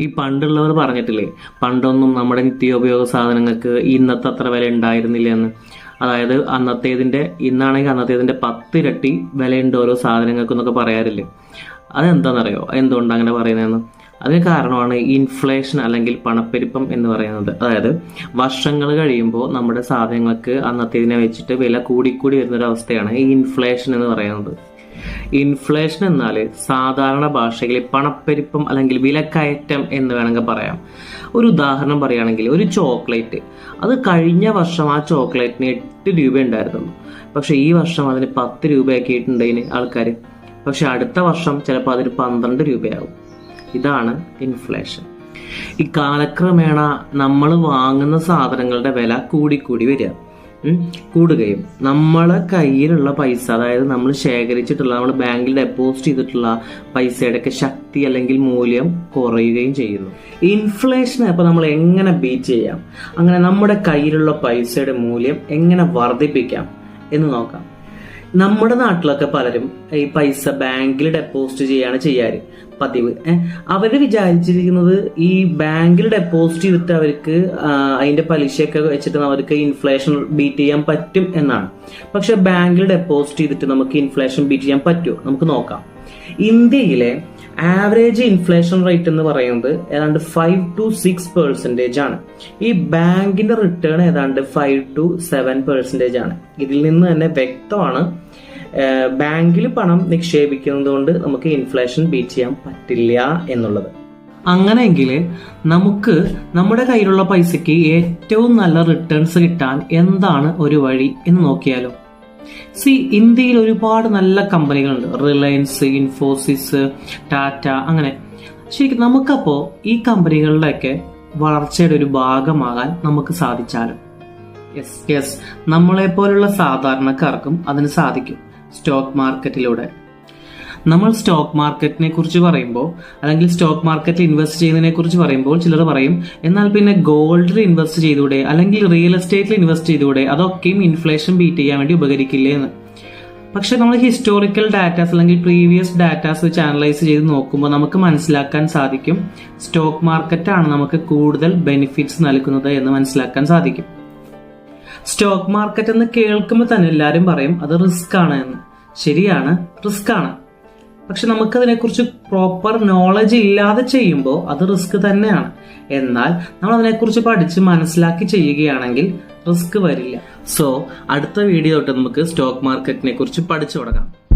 ഈ പണ്ടുള്ളവർ പറഞ്ഞിട്ടില്ലേ? പണ്ടൊന്നും നമ്മുടെ നിത്യോപയോഗ സാധനങ്ങൾക്ക് ഇന്നത്തെ അത്ര വില ഉണ്ടായിരുന്നില്ല എന്ന് അതായത് അന്നത്തേതിന്റെ ഇന്നാണെങ്കിൽ അന്നത്തേതിന്റെ പത്തിരട്ടി വിലയുണ്ട് ഓരോ സാധനങ്ങൾക്കും എന്നൊക്കെ പറയാറില്ലേ? അതെന്താണെന്നറിയോ എന്തുകൊണ്ട് അങ്ങനെ പറയുന്നതെന്ന്? അതിന് കാരണമാണ് ഇൻഫ്ലേഷൻ അല്ലെങ്കിൽ പണപ്പെരുപ്പം എന്ന് പറയുന്നത്. അതായത് വർഷങ്ങൾ കഴിയുമ്പോൾ നമ്മുടെ സാധനങ്ങൾക്ക് അന്നത്തേതിനെ വെച്ചിട്ട് വില കൂടിക്കൂടി വരുന്ന ഒരു അവസ്ഥയാണ് ഈ ഇൻഫ്ലേഷൻ എന്ന് പറയുന്നത്. ഇൻഫ്ലേഷൻ എന്നാൽ സാധാരണ ഭാഷയിൽ പണപ്പെരുപ്പം അല്ലെങ്കിൽ വിലക്കയറ്റം എന്ന് വേണമെങ്കിൽ പറയാം. ഒരു ഉദാഹരണം പറയുകയാണെങ്കിൽ ഒരു ചോക്ലേറ്റ്. അത് കഴിഞ്ഞ വർഷം ആ ചോക്ലേറ്റിന് എട്ട് രൂപ ഉണ്ടായിരുന്നുള്ളൂ പക്ഷെ ഈ വർഷം അതിന് പത്ത് രൂപയാക്കിയിട്ടുണ്ട് ഇതിന് ആൾക്കാർ പക്ഷെ അടുത്ത വർഷം ചിലപ്പോൾ അതിന് പന്ത്രണ്ട് രൂപയാകും. ഇതാണ് ഇൻഫ്ലേഷൻ ഈ കാലക്രമേണ നമ്മൾ വാങ്ങുന്ന സാധനങ്ങളുടെ വില കൂടിക്കൂടി വരിക. കൂടുകയും. നമ്മളെ കയ്യിലുള്ള പൈസ അതായത് നമ്മൾ ശേഖരിച്ചിട്ടുള്ള നമ്മൾ ബാങ്കിൽ ഡെപ്പോസിറ്റ് ചെയ്തിട്ടുള്ള പൈസയുടെ ഒക്കെ ശക്തി അല്ലെങ്കിൽ മൂല്യം കുറയുകയും ചെയ്യുന്നു. ഇൻഫ്ലേഷനെ അപ്പോൾ നമ്മൾ എങ്ങനെ ബീറ്റ് ചെയ്യാം? അങ്ങനെ നമ്മുടെ കയ്യിലുള്ള പൈസയുടെ മൂല്യം എങ്ങനെ വർദ്ധിപ്പിക്കാം എന്ന് നോക്കാം. നമ്മുടെ നാട്ടിലൊക്കെ പലരും ഈ പൈസ ബാങ്കിൽ ഡെപ്പോസിറ്റ് ചെയ്യാണ് ചെയ്യാറ്. പതിവ്. അവർ വിചാരിച്ചിരിക്കുന്നത് ഈ ബാങ്കിൽ ഡെപ്പോസിറ്റ് ചെയ്തിട്ട് അവർക്ക് അതിന്റെ പലിശയൊക്കെ വെച്ചിട്ട് അവർക്ക് ഇൻഫ്ലേഷൻ ബീറ്റ് ചെയ്യാൻ പറ്റും എന്നാണ്. പക്ഷെ ബാങ്കിൽ ഡെപ്പോസിറ്റ് ചെയ്തിട്ട് നമുക്ക് ഇൻഫ്ലേഷൻ ബീറ്റ് ചെയ്യാൻ പറ്റുമോ? നമുക്ക് നോക്കാം. ഇന്ത്യയിലെ ആവറേജ് ഇൻഫ്ലേഷൻ റേറ്റ് എന്ന് പറയുന്നത് ഏതാണ്ട് ഫൈവ് ടു സിക്സ് പെർസെന്റേജ് ആണ്. ഈ ബാങ്കിന്റെ റിട്ടേൺ ഏതാണ്ട് ഫൈവ് ടു സെവൻ പെർസെന്റേജ് ആണ്. ഇതിൽ നിന്ന് തന്നെ വ്യക്തമാണ് ബാങ്കിൽ പണം നിക്ഷേപിക്കുന്നത് കൊണ്ട് നമുക്ക് ഇൻഫ്ലേഷൻ ബീറ്റ് ചെയ്യാൻ പറ്റില്ല എന്നുള്ളത്. അങ്ങനെയെങ്കിൽ നമുക്ക് നമ്മുടെ കയ്യിലുള്ള പൈസയ്ക്ക് ഏറ്റവും നല്ല റിട്ടേൺസ് കിട്ടാൻ എന്താണ് ഒരു വഴി എന്ന് നോക്കിയാലോ? സി ഇന്ത്യയിൽ ഒരുപാട് നല്ല കമ്പനികളുണ്ട്. റിലയൻസ് ഇൻഫോസിസ് ടാറ്റ അങ്ങനെ. ശരിക്കും നമുക്കപ്പോ ഈ കമ്പനികളുടെയൊക്കെ വളർച്ചയുടെ ഒരു ഭാഗമാകാൻ നമുക്ക് സാധിച്ചാലും. യെസ് യെസ് നമ്മളെ പോലുള്ള സാധാരണക്കാർക്കും അതിന് സാധിക്കും. സ്റ്റോക്ക് മാർക്കറ്റിലൂടെ നമ്മൾ സ്റ്റോക്ക് മാർക്കറ്റിനെ കുറിച്ച് പറയുമ്പോൾ അല്ലെങ്കിൽ സ്റ്റോക്ക് മാർക്കറ്റിൽ ഇൻവെസ്റ്റ് ചെയ്യുന്നതിനെ കുറിച്ച് പറയുമ്പോൾ ചിലർ പറയും എന്നാൽ പിന്നെ ഗോൾഡിൽ ഇൻവെസ്റ്റ് ചെയ്തൂടെ? അല്ലെങ്കിൽ റിയൽ എസ്റ്റേറ്റിൽ ഇൻവെസ്റ്റ് ചെയ്തൂടെ? അതൊക്കെയും ഇൻഫ്ലേഷൻ ബീറ്റ് ചെയ്യാൻ വേണ്ടി ഉപകരിക്കില്ലേ? എന്ന്. പക്ഷെ നമ്മൾ ഹിസ്റ്റോറിക്കൽ ഡാറ്റാസ് അല്ലെങ്കിൽ പ്രീവിയസ് ഡാറ്റാസ് വെച്ച് അനലൈസ് ചെയ്ത് നോക്കുമ്പോൾ നമുക്ക് മനസ്സിലാക്കാൻ സാധിക്കും സ്റ്റോക്ക് മാർക്കറ്റാണ് നമുക്ക് കൂടുതൽ ബെനിഫിറ്റ്സ് നൽകുന്നത് എന്ന് മനസ്സിലാക്കാൻ സാധിക്കും. സ്റ്റോക്ക് മാർക്കറ്റ് എന്ന് കേൾക്കുമ്പോൾ തന്നെ എല്ലാവരും പറയും അത് റിസ്ക് ആണ് എന്ന്. ശരിയാണ് റിസ്ക് ആണ്. പക്ഷെ നമുക്കതിനെക്കുറിച്ച് പ്രോപ്പർ നോളജ് ഇല്ലാതെ ചെയ്യുമ്പോൾ അത് റിസ്ക് തന്നെയാണ്. എന്നാൽ നമ്മൾ അതിനെക്കുറിച്ച് പഠിച്ച് മനസ്സിലാക്കി ചെയ്യുകയാണെങ്കിൽ റിസ്ക് വരില്ല. സോ അടുത്ത വീഡിയോ തൊട്ട് നമുക്ക് സ്റ്റോക്ക് മാർക്കറ്റിനെ കുറിച്ച് പഠിച്ചു തുടങ്ങാം.